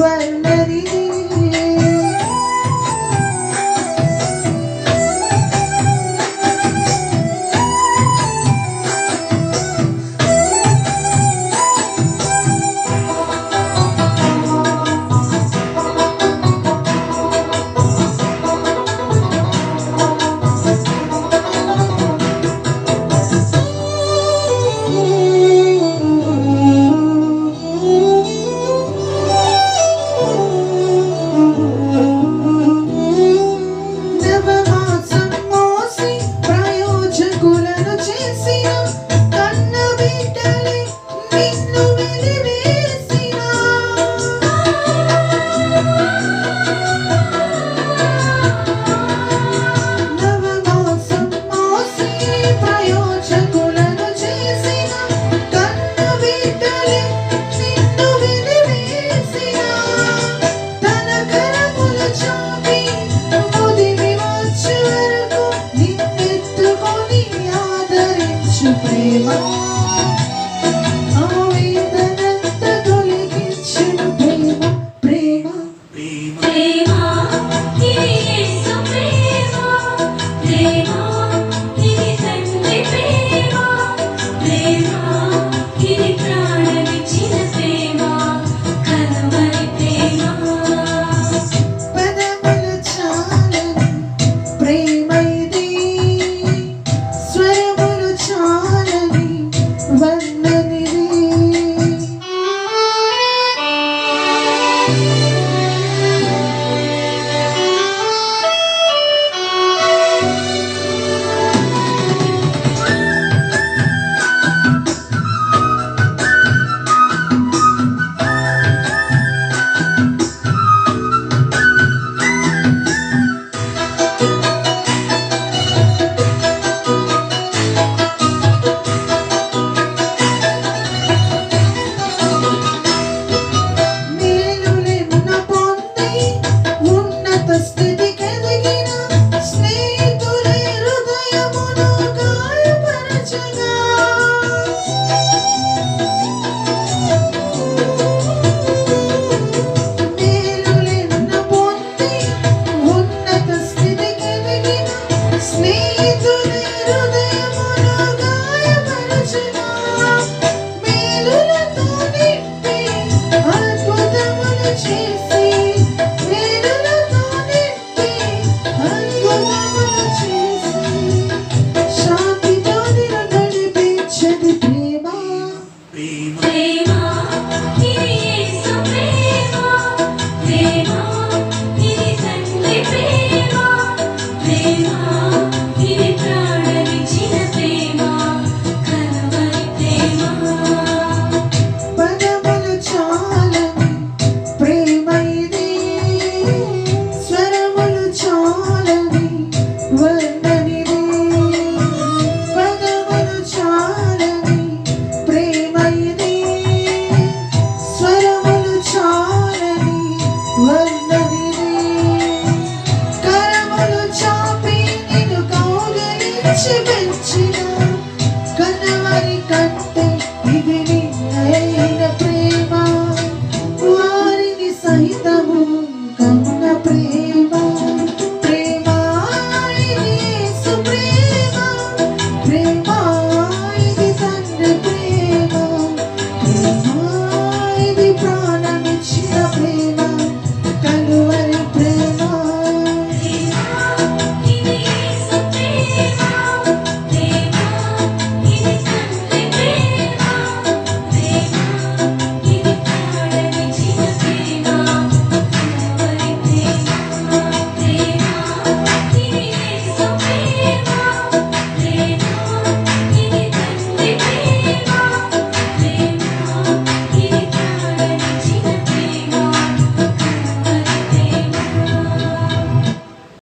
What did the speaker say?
away. Thank you. కసి పెంచిన కన్నవారి కంటే ఇది నిన్నైన ప్రేమ. వారిని సహితము కన్న ప్రేమ. ప్రేమ సుప్రేమ. ప్రేమ ఇది తండ్రి ప్రేమ. ప్రేమ ఇది ప్రా